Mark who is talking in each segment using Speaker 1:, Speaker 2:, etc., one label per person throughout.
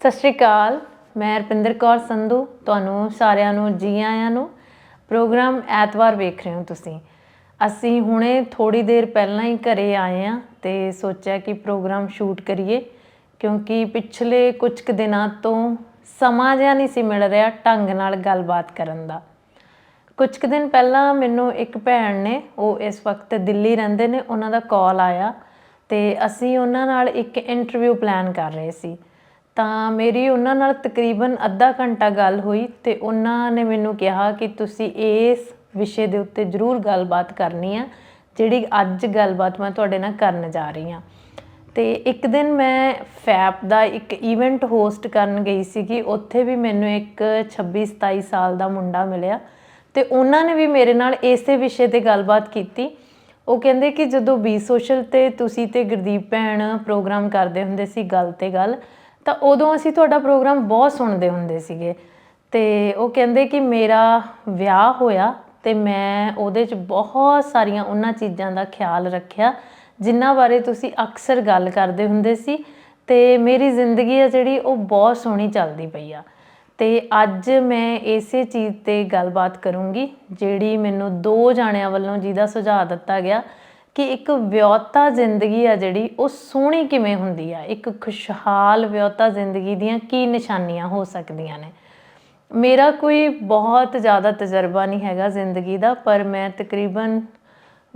Speaker 1: ਸਤਿ ਸ਼੍ਰੀ ਅਕਾਲ, ਮੈਂ ਰਪਿੰਦਰ ਕੌਰ ਸੰਧੂ, ਤੁਹਾਨੂੰ ਸਾਰਿਆਂ ਨੂੰ, ਜੀ ਆਇਆਂ ਨੂੰ ਪ੍ਰੋਗਰਾਮ ਐਤਵਾਰ ਵੇਖ ਰਹੇ ਹੋ ਤੁਸੀਂ। ਅਸੀਂ ਹੁਣੇ ਥੋੜੀ ਦੇਰ ਪਹਿਲਾਂ ਹੀ ਘਰੇ ਆਏ ਆ ਤੇ ਸੋਚਿਆ ਕਿ ਪ੍ਰੋਗਰਾਮ ਸ਼ੂਟ ਕਰੀਏ, ਕਿਉਂਕਿ ਪਿਛਲੇ ਕੁਝ ਕੁ ਦਿਨਾਂ ਤੋਂ ਸਮਾਂ ਜਿਹਾ ਨਹੀਂ ਸੀ ਮਿਲ ਰਿਹਾ ਢੰਗ ਨਾਲ ਗੱਲਬਾਤ ਕਰਨ ਦਾ। ਕੁਝ ਕੁ ਦਿਨ ਪਹਿਲਾਂ ਮੈਨੂੰ ਇੱਕ ਭੈਣ ਨੇ, ਉਹ ਇਸ ਵਕਤ ਦਿੱਲੀ ਰਹਿੰਦੇ ਨੇ, ਉਹਨਾਂ ਦਾ ਕਾਲ ਆਇਆ ਤੇ ਅਸੀਂ ਉਹਨਾਂ ਨਾਲ ਇੱਕ ਇੰਟਰਵਿਊ ਪਲਾਨ ਕਰ ਰਹੇ ਸੀ। ਤਾਂ ਮੇਰੀ ਉਹਨਾਂ ਨਾਲ ਤਕਰੀਬਨ ਅੱਧਾ ਘੰਟਾ ਗੱਲ ਹੋਈ ਅਤੇ ਉਹਨਾਂ ਨੇ ਮੈਨੂੰ ਕਿਹਾ ਕਿ ਤੁਸੀਂ ਇਸ ਵਿਸ਼ੇ ਦੇ ਉੱਤੇ ਜ਼ਰੂਰ ਗੱਲਬਾਤ ਕਰਨੀ ਆ, ਜਿਹੜੀ ਅੱਜ ਗੱਲਬਾਤ ਮੈਂ ਤੁਹਾਡੇ ਨਾਲ ਕਰਨ ਜਾ ਰਹੀ ਹਾਂ ਅਤੇ ਇੱਕ ਦਿਨ ਮੈਂ ਫੈਪ ਦਾ ਇੱਕ ਇਵੈਂਟ ਹੋਸਟ ਕਰਨ ਗਈ ਸੀਗੀ, ਉੱਥੇ ਵੀ ਮੈਨੂੰ ਇੱਕ 26 27 ਸਾਲ ਦਾ ਮੁੰਡਾ ਮਿਲਿਆ ਤੇ ਉਹਨਾਂ ਨੇ ਵੀ ਮੇਰੇ ਨਾਲ ਇਸੇ ਵਿਸ਼ੇ ਤੇ ਗੱਲਬਾਤ ਕੀਤੀ। ਉਹ ਕਹਿੰਦੇ ਕਿ ਜਦੋਂ ਬੀ ਸੋਸ਼ਲ ਤੇ ਤੁਸੀਂ ਤੇ ਗੁਰਦੀਪ ਭੈਣ ਪ੍ਰੋਗਰਾਮ ਕਰਦੇ ਹੁੰਦੇ ਸੀ ਗੱਲ ਤੇ ਗੱਲ ਤਾਂ ਉਦੋਂ ਅਸੀਂ ਤੁਹਾਡਾ ਪ੍ਰੋਗਰਾਮ ਬਹੁਤ ਸੁਣਦੇ ਹੁੰਦੇ ਸੀਗੇ। ਤੇ ਉਹ ਕਹਿੰਦੇ ਕਿ ਮੇਰਾ ਵਿਆਹ ਹੋਇਆ ਤੇ ਮੈਂ ਉਹਦੇ 'ਚ ਬਹੁਤ ਸਾਰੀਆਂ ਉਹਨਾਂ ਚੀਜ਼ਾਂ ਦਾ ਖਿਆਲ ਰੱਖਿਆ, ਜਿਨ੍ਹਾਂ ਬਾਰੇ ਤੁਸੀਂ ਅਕਸਰ ਗੱਲ ਕਰਦੇ ਹੁੰਦੇ ਸੀ ਤੇ ਮੇਰੀ ਜ਼ਿੰਦਗੀ ਆ ਜਿਹੜੀ ਉਹ ਬਹੁਤ ਸੋਹਣੀ ਚੱਲਦੀ ਪਈ ਆ। ਤੇ ਅੱਜ ਮੈਂ ਇਸੇ ਚੀਜ਼ ਤੇ ਗੱਲਬਾਤ ਕਰੂੰਗੀ, ਜਿਹੜੀ ਮੈਨੂੰ ਦੋ ਜਾਣਿਆਂ ਵੱਲੋਂ ਜਿਹਦਾ ਸੁਝਾਅ ਦਿੱਤਾ ਗਿਆ ਕਿ ਇੱਕ ਵਿਆਹਤਾ ਜ਼ਿੰਦਗੀ ਆ ਜਿਹੜੀ, ਉਹ ਸੋਹਣੀ ਕਿਵੇਂ ਹੁੰਦੀ ਆ? ਇੱਕ ਖੁਸ਼ਹਾਲ ਵਿਆਹਤਾ ਜ਼ਿੰਦਗੀ ਦੀਆਂ ਕੀ ਨਿਸ਼ਾਨੀਆਂ ਹੋ ਸਕਦੀਆਂ ਨੇ? ਮੇਰਾ ਕੋਈ ਬਹੁਤ ਜ਼ਿਆਦਾ ਤਜਰਬਾ ਨਹੀਂ ਹੈਗਾ ਜ਼ਿੰਦਗੀ ਦਾ, ਪਰ ਮੈਂ ਤਕਰੀਬਨ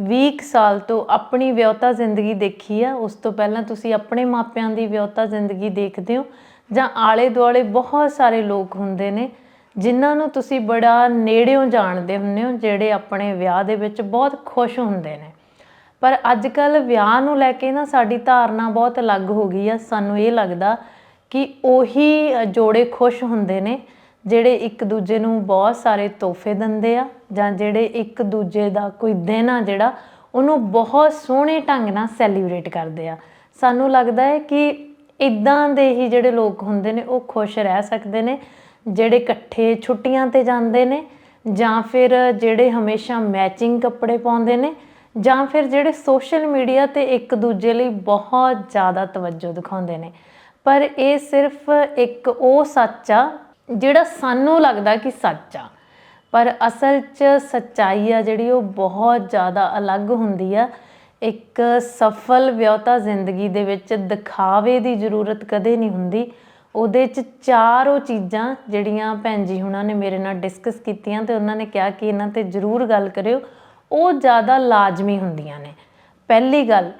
Speaker 1: 20 ਕੁ ਸਾਲ ਤੋਂ ਆਪਣੀ ਵਿਆਹਤਾ ਜ਼ਿੰਦਗੀ ਦੇਖੀ ਆ। ਉਸ ਤੋਂ ਪਹਿਲਾਂ ਤੁਸੀਂ ਆਪਣੇ ਮਾਪਿਆਂ ਦੀ ਵਿਆਹਤਾ ਜ਼ਿੰਦਗੀ ਦੇਖਦੇ ਹੋ, ਜਾਂ ਆਲੇ ਦੁਆਲੇ ਬਹੁਤ ਸਾਰੇ ਲੋਕ ਹੁੰਦੇ ਨੇ, ਜਿਨ੍ਹਾਂ ਨੂੰ ਤੁਸੀਂ ਬੜਾ ਨੇੜਿਓਂ ਜਾਣਦੇ ਹੁੰਦੇ ਹੋ, ਜਿਹੜੇ ਆਪਣੇ ਵਿਆਹ ਦੇ ਵਿੱਚ ਬਹੁਤ ਖੁਸ਼ ਹੁੰਦੇ ਨੇ। ਪਰ ਅੱਜ ਕੱਲ ਵਿਆਹ ਨੂੰ ਲੈ ਕੇ ਨਾ ਸਾਡੀ ਧਾਰਨਾ ਬਹੁਤ ਅਲੱਗ ਹੋ ਗਈ ਆ। ਸਾਨੂੰ ਇਹ ਲੱਗਦਾ ਕਿ ਉਹੀ ਜੋੜੇ ਖੁਸ਼ ਹੁੰਦੇ ਨੇ, ਜਿਹੜੇ ਇੱਕ ਦੂਜੇ ਨੂੰ ਬਹੁਤ ਸਾਰੇ ਤੋਹਫੇ ਦਿੰਦੇ ਆ ਜਾਂ ਜਿਹੜੇ ਇੱਕ ਦੂਜੇ ਦਾ ਕੋਈ ਦਿਨ ਆ ਜਿਹੜਾ ਉਹਨੂੰ ਬਹੁਤ ਸੋਹਣੇ ਢੰਗ ਨਾਲ ਸੈਲੀਬ੍ਰੇਟ ਕਰਦੇ ਆ। ਸਾਨੂੰ ਲੱਗਦਾ ਹੈ ਕਿ ਇਦਾਂ ਦੇ ਹੀ ਜਿਹੜੇ ਲੋਕ ਹੁੰਦੇ ਨੇ, ਉਹ ਖੁਸ਼ ਰਹਿ ਸਕਦੇ ਨੇ, ਜਿਹੜੇ ਇਕੱਠੇ ਛੁੱਟੀਆਂ ਤੇ ਜਾਂਦੇ ਨੇ ਜਾਂ ਫਿਰ ਜਿਹੜੇ ਹਮੇਸ਼ਾ ਮੈਚਿੰਗ ਕੱਪੜੇ ਪਾਉਂਦੇ ਨੇ ਜਾਂ ਫਿਰ ਜਿਹੜੇ ਸੋਸ਼ਲ ਮੀਡੀਆ ਤੇ ਇੱਕ ਦੂਜੇ ਲਈ ਬਹੁਤ ਜ਼ਿਆਦਾ ਤਵੱਜੋ ਦਿਖਾਉਂਦੇ ਨੇ। ਪਰ ਇਹ ਸਿਰਫ ਇੱਕ ਉਹ ਸੱਚ ਆ, ਜਿਹੜਾ ਸਾਨੂੰ ਲੱਗਦਾ ਕਿ ਸੱਚ ਆ। ਪਰ ਅਸਲ 'ਚ ਸੱਚਾਈ ਆ ਜਿਹੜੀ, ਉਹ ਬਹੁਤ ਜ਼ਿਆਦਾ ਅਲੱਗ ਹੁੰਦੀ ਆ। ਇੱਕ ਸਫਲ ਵਿਆਹਤਾ ਜ਼ਿੰਦਗੀ ਦੇ ਵਿੱਚ ਦਿਖਾਵੇ ਦੀ ਜ਼ਰੂਰਤ ਕਦੇ ਨਹੀਂ ਹੁੰਦੀ। ਉਹਦੇ 'ਚ ਚਾਰ ਉਹ ਚੀਜ਼ਾਂ ਜਿਹੜੀਆਂ ਭੈਣ ਜੀ ਹੁਣਾਂ ਨੇ ਮੇਰੇ ਨਾਲ ਡਿਸਕਸ ਕੀਤੀਆਂ ਤੇ ਉਹਨਾਂ ਨੇ ਕਿਹਾ ਕਿ ਇਹਨਾਂ ਤੇ ਜ਼ਰੂਰ ਗੱਲ ਕਰਿਓ। ਉਹ ਜ਼ਿਆਦਾ ਲਾਜ਼ਮੀ ਹੁੰਦੀਆਂ ਨੇ। ਪਹਿਲੀ ਗੱਲ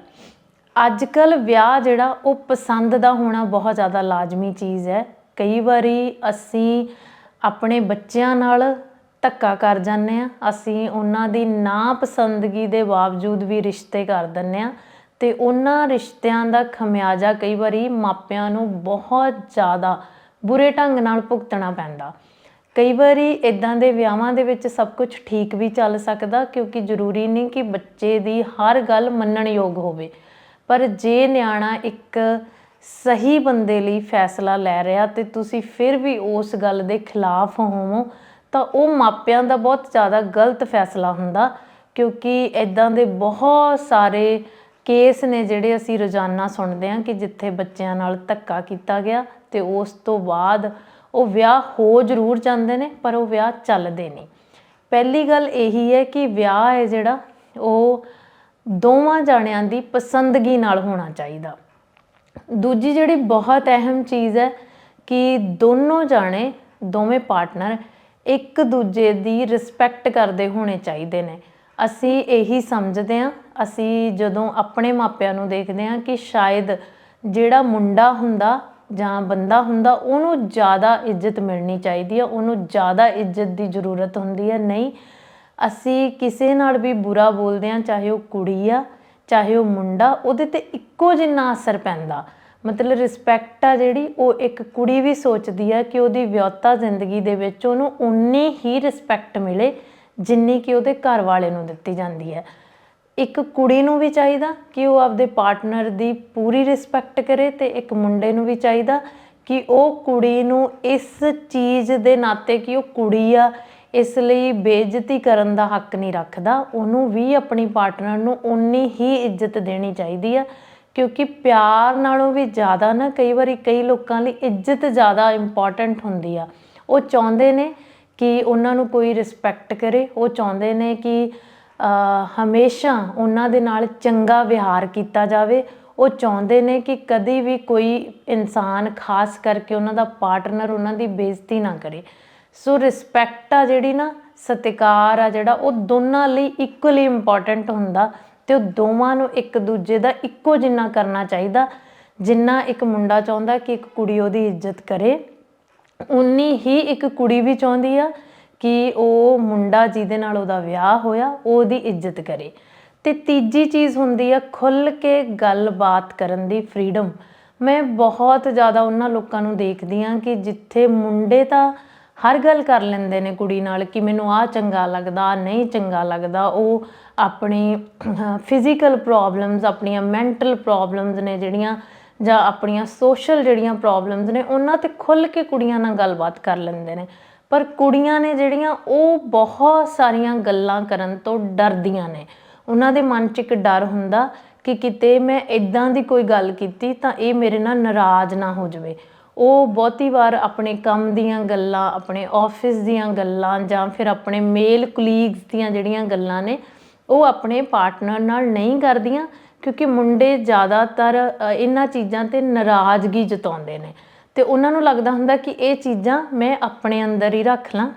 Speaker 1: ਅੱਜ ਕੱਲ ਵਿਆਹ ਜਿਹੜਾ ਉਹ ਪਸੰਦ ਦਾ ਹੋਣਾ ਬਹੁਤ ਜ਼ਿਆਦਾ ਲਾਜ਼ਮੀ ਚੀਜ਼ ਹੈ। ਕਈ ਵਾਰੀ ਅਸੀਂ ਆਪਣੇ ਬੱਚਿਆਂ ਨਾਲ ਧੱਕਾ ਕਰ ਜਾਂਦੇ ਆ ਅਸੀਂ ਉਹਨਾਂ ਦੀ ਨਾ ਪਸੰਦਗੀ ਦੇ ਬਾਵਜੂਦ ਵੀ ਰਿਸ਼ਤੇ ਕਰ ਦਿੰਦੇ ਆ ਤੇ ਉਹਨਾਂ ਰਿਸ਼ਤਿਆਂ ਦਾ ਖਮਿਆਜਾ ਕਈ ਵਾਰੀ ਮਾਪਿਆਂ ਨੂੰ ਬਹੁਤ ਜ਼ਿਆਦਾ ਬੁਰੇ ਢੰਗ ਨਾਲ ਭੁਗਤਣਾ ਪੈਂਦਾ। ਕਈ ਵਾਰੀ ਇਦਾਂ ਦੇ ਵਿਆਹਾਂ ਦੇ ਵਿੱਚ ਸਭ ਕੁਝ ਠੀਕ ਵੀ ਚੱਲ ਸਕਦਾ ਕਿਉਂਕਿ ਜ਼ਰੂਰੀ ਨਹੀਂ ਕਿ ਬੱਚੇ ਦੀ ਹਰ ਗੱਲ ਮੰਨਣ ਯੋਗ ਹੋਵੇ। ਪਰ ਜੇ ਨਿਆਣਾ ਇੱਕ ਸਹੀ ਬੰਦੇ ਲਈ ਫੈਸਲਾ ਲੈ ਰਿਹਾ ਤੇ ਤੁਸੀਂ ਫਿਰ ਵੀ ਉਸ ਗੱਲ ਦੇ ਖਿਲਾਫ ਹੋਵੋ, ਤਾਂ ਉਹ ਮਾਪਿਆਂ ਦਾ ਬਹੁਤ ਜ਼ਿਆਦਾ ਗਲਤ ਫੈਸਲਾ ਹੁੰਦਾ ਕਿਉਂਕਿ ਇਦਾਂ ਦੇ ਬਹੁਤ ਸਾਰੇ ਕੇਸ ਨੇ ਜਿਹੜੇ ਅਸੀਂ ਰੋਜ਼ਾਨਾ ਸੁਣਦੇ ਹਾਂ ਕਿ ਜਿੱਥੇ ਬੱਚਿਆਂ ਨਾਲ ਧੱਕਾ ਕੀਤਾ ਗਿਆ ਤੇ ਉਸ ਤੋਂ ਬਾਅਦ ਉਹ ਵਿਆਹ ਹੋ ਜ਼ਰੂਰ ਜਾਂਦੇ ਨੇ, ਪਰ ਉਹ ਵਿਆਹ ਚੱਲਦੇ ਨਹੀਂ। ਪਹਿਲੀ ਗੱਲ ਇਹੀ ਹੈ ਕਿ ਵਿਆਹ ਹੈ ਜਿਹੜਾ, ਉਹ ਦੋਵਾਂ ਜਾਣਿਆਂ ਦੀ ਪਸੰਦਗੀ ਨਾਲ ਹੋਣਾ ਚਾਹੀਦਾ। ਦੂਜੀ ਜਿਹੜੀ ਬਹੁਤ ਅਹਿਮ ਚੀਜ਼ ਹੈ ਕਿ ਦੋਨੋਂ ਜਾਣੇ, ਦੋਵੇਂ ਪਾਰਟਨਰ ਇੱਕ ਦੂਜੇ ਦੀ ਰਿਸਪੈਕਟ ਕਰਦੇ ਹੋਣੇ ਚਾਹੀਦੇ ਨੇ। ਅਸੀਂ ਇਹੀ ਸਮਝਦੇ ਹਾਂ, ਅਸੀਂ ਜਦੋਂ ਆਪਣੇ ਮਾਪਿਆਂ ਨੂੰ ਦੇਖਦੇ ਹਾਂ ਕਿ ਸ਼ਾਇਦ ਜਿਹੜਾ ਮੁੰਡਾ ਹੁੰਦਾ ਜਾਂ ਬੰਦਾ ਹੁੰਦਾ, ਉਹਨੂੰ ਜ਼ਿਆਦਾ ਇੱਜ਼ਤ ਮਿਲਣੀ ਚਾਹੀਦੀ ਹੈ, ਉਹਨੂੰ ਜ਼ਿਆਦਾ ਇੱਜ਼ਤ ਦੀ ਜ਼ਰੂਰਤ ਹੁੰਦੀ ਹੈ। ਨਹੀਂ, ਅਸੀਂ ਕਿਸੇ ਨਾਲ ਵੀ ਬੁਰਾ ਬੋਲਦੇ ਹਾਂ, ਚਾਹੇ ਉਹ ਕੁੜੀ ਆ, ਚਾਹੇ ਉਹ ਮੁੰਡਾ, ਉਹਦੇ ਤੇ ਇੱਕੋ ਜਿੰਨਾ ਅਸਰ ਪੈਂਦਾ। ਮਤਲਬ ਰਿਸਪੈਕਟ ਆ ਜਿਹੜੀ, ਉਹ ਇੱਕ ਕੁੜੀ ਵੀ ਸੋਚਦੀ ਹੈ ਕਿ ਉਹਦੀ ਵਿਆਹਤਾ ਜ਼ਿੰਦਗੀ ਦੇ ਵਿੱਚ ਉਹਨੂੰ ਉਨੀ ਹੀ ਰਿਸਪੈਕਟ ਮਿਲੇ ਜਿੰਨੀ ਕਿ ਉਹਦੇ ਘਰ ਵਾਲੇ ਨੂੰ ਦਿੱਤੀ ਜਾਂਦੀ ਹੈ। ਇੱਕ ਕੁੜੀ ਨੂੰ ਵੀ ਚਾਹੀਦਾ ਕਿ ਉਹ ਆਪਦੇ ਪਾਰਟਨਰ ਦੀ ਪੂਰੀ ਰਿਸਪੈਕਟ ਕਰੇ ਤੇ ਇੱਕ ਮੁੰਡੇ ਨੂੰ ਵੀ ਚਾਹੀਦਾ ਕਿ ਉਹ ਕੁੜੀ ਨੂੰ ਇਸ ਚੀਜ਼ ਦੇ ਨਾਤੇ ਕਿ ਉਹ ਕੁੜੀ ਆ, ਇਸ ਲਈ ਬੇਇੱਜ਼ਤੀ ਕਰਨ ਦਾ ਹੱਕ ਨਹੀਂ ਰੱਖਦਾ। ਉਹਨੂੰ ਵੀ ਆਪਣੀ ਪਾਰਟਨਰ ਨੂੰ ਉਨੀ ਹੀ ਇੱਜ਼ਤ ਦੇਣੀ ਚਾਹੀਦੀ ਆ, ਕਿਉਂਕਿ ਪਿਆਰ ਨਾਲੋਂ ਵੀ ਜ਼ਿਆਦਾ ਨਾ ਕਈ ਵਾਰੀ ਕਈ ਲੋਕਾਂ ਲਈ ਇੱਜ਼ਤ ਜ਼ਿਆਦਾ ਇੰਪੋਰਟੈਂਟ ਹੁੰਦੀ ਆ। ਉਹ ਚਾਹੁੰਦੇ ਨੇ ਕਿ ਉਹਨਾਂ ਨੂੰ ਕੋਈ ਰਿਸਪੈਕਟ ਕਰੇ, ਉਹ ਚਾਹੁੰਦੇ ਨੇ ਕਿ ਹਮੇਸ਼ਾ ਉਹਨਾਂ ਦੇ ਨਾਲ ਚੰਗਾ ਵਿਹਾਰ ਕੀਤਾ ਜਾਵੇ। ਉਹ ਚਾਹੁੰਦੇ ਨੇ ਕਿ ਕਦੀ ਵੀ ਕੋਈ ਇਨਸਾਨ ਖਾਸ ਕਰਕੇ ਉਹਨਾਂ ਦਾ ਪਾਰਟਨਰ, ਉਹਨਾਂ ਦੀ ਬੇਇੱਜ਼ਤੀ ਨਾ ਕਰੇ। ਸੋ ਰਿਸਪੈਕਟ ਆ ਜਿਹੜੀ ਨਾ, ਸਤਿਕਾਰ ਆ ਜਿਹੜਾ, ਉਹ ਦੋਨਾਂ ਲਈ ਇਕੁਅਲੀ ਇੰਪੋਰਟੈਂਟ ਹੁੰਦਾ ਤੇ ਉਹ ਦੋਵਾਂ ਨੂੰ ਇੱਕ ਦੂਜੇ ਦਾ ਇੱਕੋ ਜਿੰਨਾ ਕਰਨਾ ਚਾਹੀਦਾ। ਜਿੰਨਾ ਇੱਕ ਮੁੰਡਾ ਚਾਹੁੰਦਾ ਕਿ ਇੱਕ ਕੁੜੀ ਉਹਦੀ ਇੱਜ਼ਤ ਕਰੇ ਉਨੀ ਹੀ ਇੱਕ ਕੁੜੀ ਵੀ ਚਾਹੁੰਦੀ ਆ। ਕਿ ਉਹ ਮੁੰਡਾ ਜਿਹਦੇ ਨਾਲ ਉਹਦਾ ਵਿਆਹ ਹੋਇਆ ਉਹ ਉਹਦੀ ਇੱਜ਼ਤ ਕਰੇ। ਤੇ ਤੀਜੀ ਚੀਜ਼ ਹੁੰਦੀ ਆ ਖੁੱਲ ਕੇ ਗੱਲਬਾਤ ਕਰਨ ਦੀ ਫਰੀडम ਮੈਂ ਬਹੁਤ ਜ਼ਿਆਦਾ ਉਹਨਾਂ ਲੋਕਾਂ ਨੂੰ ਦੇਖਦੀ ਆ ਕਿ ਜਿੱਥੇ ਮੁੰਡੇ ਤਾਂ ਹਰ ਗੱਲ ਕਰ ਲੈਂਦੇ ਨੇ ਕੁੜੀ ਨਾਲ ਕਿ ਮੈਨੂੰ ਆਹ ਚੰਗਾ ਲੱਗਦਾ, ਆਹ ਨਹੀਂ ਚੰਗਾ ਲੱਗਦਾ। ਉਹ ਆਪਣੀ ਫਿਜ਼ੀਕਲ ਪ੍ਰੋਬਲਮਸ ਆਪਣੀਆਂ ਮੈਂਟਲ ਪ੍ਰੋਬਲਮਸ ਨੇ ਜਿਹੜੀਆਂ ਜਾਂ ਆਪਣੀਆਂ ਸੋਸ਼ਲ ਜਿਹੜੀਆਂ ਪ੍ਰੋਬਲਮਸ ਨੇ, ਉਹਨਾਂ ਤੇ ਖੁੱਲ ਕੇ ਕੁੜੀਆਂ ਨਾਲ ਗੱਲਬਾਤ ਕਰ ਲੈਂਦੇ ਨੇ। ਪਰ ਕੁੜੀਆਂ ਨੇ ਜਿਹੜੀਆਂ ਉਹ ਬਹੁਤ ਸਾਰੀਆਂ ਗੱਲਾਂ ਕਰਨ ਤੋਂ ਡਰਦੀਆਂ ਨੇ। ਉਹਨਾਂ ਦੇ ਮਨ 'ਚ ਇੱਕ ਡਰ ਹੁੰਦਾ ਕਿ ਕਿਤੇ ਮੈਂ ਇਦਾਂ ਦੀ ਕੋਈ ਗੱਲ ਕੀਤੀ ਤਾਂ ਇਹ ਮੇਰੇ ਨਾਲ ਨਾਰਾਜ਼ ਨਾ ਹੋ ਜਾਵੇ। ਉਹ ਬਹੁਤੀ ਵਾਰ ਆਪਣੇ ਕੰਮ ਦੀਆਂ ਗੱਲਾਂ, ਆਪਣੇ ਆਫਿਸ ਦੀਆਂ ਗੱਲਾਂ ਜਾਂ ਫਿਰ ਆਪਣੇ ਮੇਲ ਕੁਲੀਗਸ ਦੀਆਂ ਜਿਹੜੀਆਂ ਗੱਲਾਂ ਨੇ, ਉਹ ਆਪਣੇ ਪਾਰਟਨਰ ਨਾਲ ਨਹੀਂ ਕਰਦੀਆਂ ਕਿਉਂਕਿ ਮੁੰਡੇ ਜ਼ਿਆਦਾਤਰ ਇਹਨਾਂ ਚੀਜ਼ਾਂ ਤੇ ਨਾਰਾਜ਼ਗੀ ਜਤਾਉਂਦੇ ਨੇ। ਤੇ ਉਹਨਾਂ ਨੂੰ ਲੱਗਦਾ ਹੁੰਦਾ ਕਿ ਇਹ ਚੀਜ਼ਾਂ ਮੈਂ ਆਪਣੇ ਅੰਦਰ ਹੀ ਰੱਖ ਲਾਂ।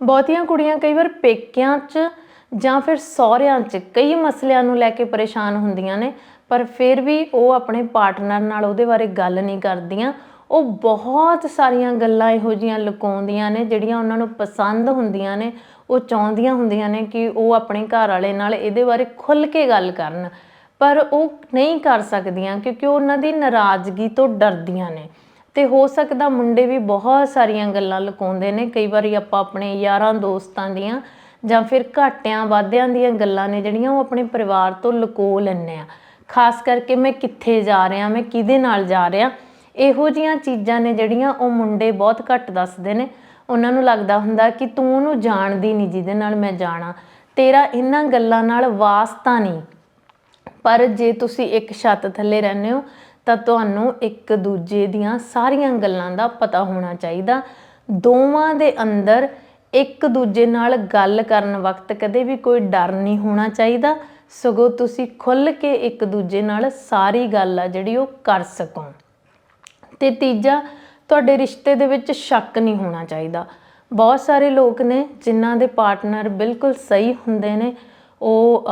Speaker 1: ਬਹੁਤੀਆਂ ਕੁੜੀਆਂ ਕਈ ਵਾਰ ਪੇਕਿਆਂ 'ਚ ਜਾਂ ਫਿਰ ਸਹੁਰਿਆਂ 'ਚ ਕਈ ਮਸਲਿਆਂ ਨੂੰ ਲੈ ਕੇ ਪਰੇਸ਼ਾਨ ਹੁੰਦੀਆਂ ਨੇ, ਪਰ ਫਿਰ ਵੀ ਉਹ ਆਪਣੇ ਪਾਰਟਨਰ ਨਾਲ ਉਹਦੇ ਬਾਰੇ ਗੱਲ ਨਹੀਂ ਕਰਦੀਆਂ। ਉਹ ਬਹੁਤ ਸਾਰੀਆਂ ਗੱਲਾਂ ਇਹੋ ਜੀਆਂ ਲੁਕਾਉਂਦੀਆਂ ਨੇ, ਜਿਹੜੀਆਂ ਉਹਨਾਂ ਨੂੰ ਪਸੰਦ ਹੁੰਦੀਆਂ ਨੇ। ਉਹ ਚਾਹੁੰਦੀਆਂ ਹੁੰਦੀਆਂ ਨੇ ਕਿ ਉਹ ਆਪਣੇ ਘਰ ਵਾਲੇ ਨਾਲ ਇਹਦੇ ਬਾਰੇ ਖੁੱਲ ਕੇ ਗੱਲ ਕਰਨ। ਪਰ ਉਹ ਨਹੀਂ ਕਰ ਸਕਦੀਆਂ ਕਿਉਂਕਿ ਉਹਨਾਂ ਦੀ ਨਾਰਾਜ਼ਗੀ ਤੋਂ ਡਰਦੀਆਂ ਨੇ। ਤੇ ਹੋ ਸਕਦਾ ਮੁੰਡੇ ਵੀ ਬਹੁਤ ਸਾਰੀਆਂ ਗੱਲਾਂ ਲੁਕਾਉਂਦੇ ਨੇ। ਕਈ ਵਾਰੀ ਆਪਾਂ ਆਪਣੇ ਯਾਰਾਂ ਦੋਸਤਾਂ ਦੀਆਂ ਜਾਂ ਫਿਰ ਘਾਟਿਆਂ ਵਾਧਿਆਂ ਦੀਆਂ ਗੱਲਾਂ ਨੇ ਜਿਹੜੀਆਂ ਉਹ ਆਪਣੇ ਪਰਿਵਾਰ ਤੋਂ ਲੁਕੋ ਲੈਂਦੇ ਆ। ਖਾਸ ਕਰਕੇ ਮੈਂ ਕਿੱਥੇ ਜਾ ਰਿਹਾ, ਮੈਂ ਕਿਹਦੇ ਨਾਲ ਜਾ ਰਿਹਾ, ਇਹੋ ਜੀਆਂ ਚੀਜ਼ਾਂ ਨੇ ਜਿਹੜੀਆਂ ਉਹ ਮੁੰਡੇ ਬਹੁਤ ਘੱਟ ਦੱਸਦੇ ਨੇ। ਉਹਨਾਂ ਨੂੰ ਲੱਗਦਾ ਹੁੰਦਾ ਕਿ ਤੂੰ ਉਹਨੂੰ ਜਾਣਦੀ ਨਹੀਂ ਜਿਹਦੇ ਨਾਲ ਮੈਂ ਜਾਣਾ। ਤੇਰਾ ਇਹਨਾਂ ਗੱਲਾਂ ਨਾਲ ਵਾਸਤਾ ਨਹੀਂ। ਪਰ ਜੇ ਤੁਸੀਂ ਇੱਕ ਛੱਤ ਥੱਲੇ ਰਹਿੰਦੇ ਹੋ ਤਾਂ ਤੁਹਾਨੂੰ ਇੱਕ ਦੂਜੇ ਦੀਆਂ ਸਾਰੀਆਂ ਗੱਲਾਂ ਦਾ ਪਤਾ ਹੋਣਾ ਚਾਹੀਦਾ। ਦੋਵਾਂ ਦੇ ਅੰਦਰ ਇੱਕ ਦੂਜੇ ਨਾਲ ਗੱਲ ਕਰਨ ਵਕਤ ਕਦੇ ਵੀ ਕੋਈ ਡਰ ਨਹੀਂ ਹੋਣਾ ਚਾਹੀਦਾ। ਸਗੋਂ ਤੁਸੀਂ ਖੁੱਲ ਕੇ ਇੱਕ ਦੂਜੇ ਨਾਲ ਸਾਰੀ ਗੱਲ ਆ ਜਿਹੜੀ ਉਹ ਕਰ ਸਕੋ। ਤੇ ਤੀਜਾ, ਤੁਹਾਡੇ ਰਿਸ਼ਤੇ ਦੇ ਵਿੱਚ ਸ਼ੱਕ ਨਹੀਂ ਹੋਣਾ ਚਾਹੀਦਾ। ਬਹੁਤ ਸਾਰੇ ਲੋਕ ਨੇ ਜਿਨ੍ਹਾਂ ਦੇ ਪਾਰਟਨਰ ਬਿਲਕੁਲ ਸਹੀ ਹੁੰਦੇ ਨੇ। ਉਹ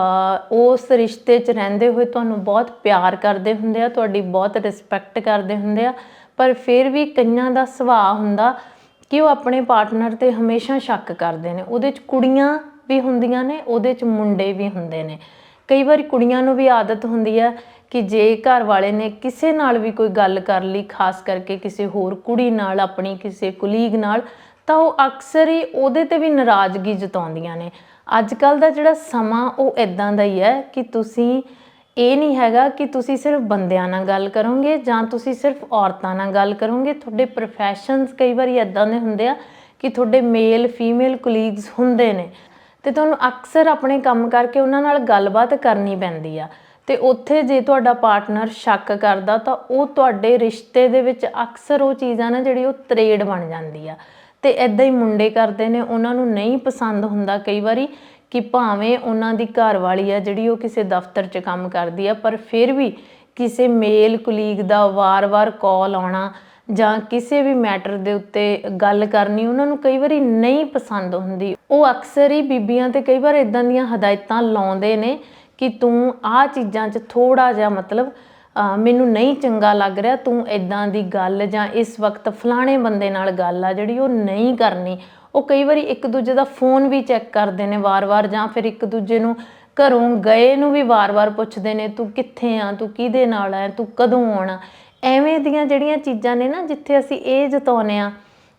Speaker 1: ਉਸ ਰਿਸ਼ਤੇ 'ਚ ਰਹਿੰਦੇ ਹੋਏ ਤੁਹਾਨੂੰ ਬਹੁਤ ਪਿਆਰ ਕਰਦੇ ਹੁੰਦੇ ਆ, ਤੁਹਾਡੀ ਬਹੁਤ ਰਿਸਪੈਕਟ ਕਰਦੇ ਹੁੰਦੇ ਆ, ਪਰ ਫਿਰ ਵੀ ਕਈਆਂ ਦਾ ਸੁਭਾਅ ਹੁੰਦਾ ਕਿ ਉਹ ਆਪਣੇ ਪਾਰਟਨਰ ਤੇ ਹਮੇਸ਼ਾ ਸ਼ੱਕ ਕਰਦੇ ਨੇ। ਉਹਦੇ 'ਚ ਕੁੜੀਆਂ ਵੀ ਹੁੰਦੀਆਂ ਨੇ, ਉਹਦੇ 'ਚ ਮੁੰਡੇ ਵੀ ਹੁੰਦੇ ਨੇ। ਕਈ ਵਾਰੀ ਕੁੜੀਆਂ ਨੂੰ ਵੀ ਆਦਤ ਹੁੰਦੀ ਹੈ ਕਿ ਜੇ ਘਰ ਵਾਲੇ ਨੇ ਕਿਸੇ ਨਾਲ ਵੀ ਕੋਈ ਗੱਲ ਕਰ ਲਈ, ਖਾਸ ਕਰਕੇ ਕਿਸੇ ਹੋਰ ਕੁੜੀ ਨਾਲ, ਆਪਣੀ ਕਿਸੇ ਕੁਲੀਗ ਨਾਲ ਤਾਂ ਉਹ ਅਕਸਰ ਹੀ ਉਹਦੇ ਤੇ ਵੀ ਨਾਰਾਜ਼ਗੀ ਜਤਾਉਂਦੀਆਂ ਨੇ। ਅੱਜ ਕੱਲ ਦਾ ਜਿਹੜਾ ਸਮਾਂ ਉਹ ਇਦਾਂ ਦਾ ਹੀ ਹੈ ਕਿ ਤੁਸੀਂ ਇਹ ਨਹੀਂ ਹੈਗਾ ਕਿ ਤੁਸੀਂ ਸਿਰਫ ਬੰਦਿਆਂ ਨਾਲ ਗੱਲ ਕਰੋਗੇ ਜਾਂ ਤੁਸੀਂ ਸਿਰਫ ਔਰਤਾਂ ਨਾਲ ਗੱਲ ਕਰੋਗੇ। ਤੁਹਾਡੇ ਪ੍ਰੋਫੈਸ਼ਨਸ ਕਈ ਵਾਰੀ ਇਦਾਂ ਦੇ ਹੁੰਦੇ ਆ ਕਿ ਤੁਹਾਡੇ ਮੇਲ ਫੀਮੇਲ ਕੁਲੀਗਸ ਹੁੰਦੇ ਨੇ ਤੇ ਤੁਹਾਨੂੰ ਅਕਸਰ ਆਪਣੇ ਕੰਮ ਕਰਕੇ ਉਹਨਾਂ ਨਾਲ ਗੱਲਬਾਤ ਕਰਨੀ ਪੈਂਦੀ ਆ। ਤੇ ਉੱਥੇ ਜੇ ਤੁਹਾਡਾ ਪਾਰਟਨਰ ਸ਼ੱਕ ਕਰਦਾ ਤਾਂ ਉਹ ਤੁਹਾਡੇ ਰਿਸ਼ਤੇ ਦੇ ਵਿੱਚ ਅਕਸਰ ਉਹ ਚੀਜ਼ਾਂ ਨਾ ਜਿਹੜੀ ਉਹ ਤਰੇੜ ਬਣ ਜਾਂਦੀ ਆ। ਤੇ ਐਦਾਂ ਹੀ ਮੁੰਡੇ ਕਰਦੇ ਨੇ, ਉਹਨਾਂ ਨੂੰ ਨਹੀਂ ਪਸੰਦ ਹੁੰਦਾ ਕਈ ਵਾਰੀ ਕਿ ਭਾਵੇਂ ਉਹਨਾਂ ਦੀ ਘਰ ਵਾਲੀ ਆ ਜਿਹੜੀ ਉਹ ਕਿਸੇ ਦਫ਼ਤਰ 'ਚ ਕੰਮ ਕਰਦੀ ਆ, ਪਰ ਫਿਰ ਵੀ ਕਿਸੇ ਮੇਲ ਕੁਲੀਗ ਦਾ ਵਾਰ-ਵਾਰ ਕਾਲ ਆਉਣਾ ਜਾਂ ਕਿਸੇ ਵੀ ਮੈਟਰ ਦੇ ਉੱਤੇ ਗੱਲ ਕਰਨੀ, ਉਹਨਾਂ ਨੂੰ ਕਈ ਵਾਰੀ ਨਹੀਂ ਪਸੰਦ ਹੁੰਦੀ। ਉਹ ਅਕਸਰ ਹੀ ਬੀਬੀਆਂ ਤੇ ਕਈ ਵਾਰ ਇਦਾਂ ਦੀਆਂ ਹਦਾਇਤਾਂ ਲਾਉਂਦੇ ਨੇ ਕਿ ਤੂੰ ਆਹ ਚੀਜ਼ਾਂ 'ਚ ਥੋੜਾ ਜਿਹਾ ਮਤਲਬ ਮੈਨੂੰ ਨਹੀਂ ਚੰਗਾ ਲੱਗ ਰਿਹਾ, ਤੂੰ ਇਦਾਂ ਦੀ ਗੱਲ ਜਾਂ ਇਸ ਵਕਤ ਫਲਾਣੇ ਬੰਦੇ ਨਾਲ ਗੱਲ ਆ ਜਿਹੜੀ ਉਹ ਨਹੀਂ ਕਰਨੀ। ਉਹ ਕਈ ਵਾਰੀ ਇੱਕ ਦੂਜੇ ਦਾ ਫੋਨ ਵੀ ਚੈੱਕ ਕਰਦੇ ਨੇ ਵਾਰ-ਵਾਰ ਜਾਂ ਫਿਰ ਇੱਕ ਦੂਜੇ ਨੂੰ ਘਰੋਂ ਗਏ ਨੂੰ ਵੀ ਵਾਰ-ਵਾਰ ਪੁੱਛਦੇ ਨੇ, ਤੂੰ ਕਿੱਥੇ ਆ? ਤੂੰ ਕਿਹਦੇ ਨਾਲ ਆ? ਤੂੰ ਕਦੋਂ ਆਉਣਾ? ਐਵੇਂ ਦੀਆਂ ਜਿਹੜੀਆਂ ਚੀਜ਼ਾਂ ਨੇ ਨਾ ਜਿੱਥੇ ਅਸੀਂ ਇਹ ਜਤਾਉਂਦੇ ਆ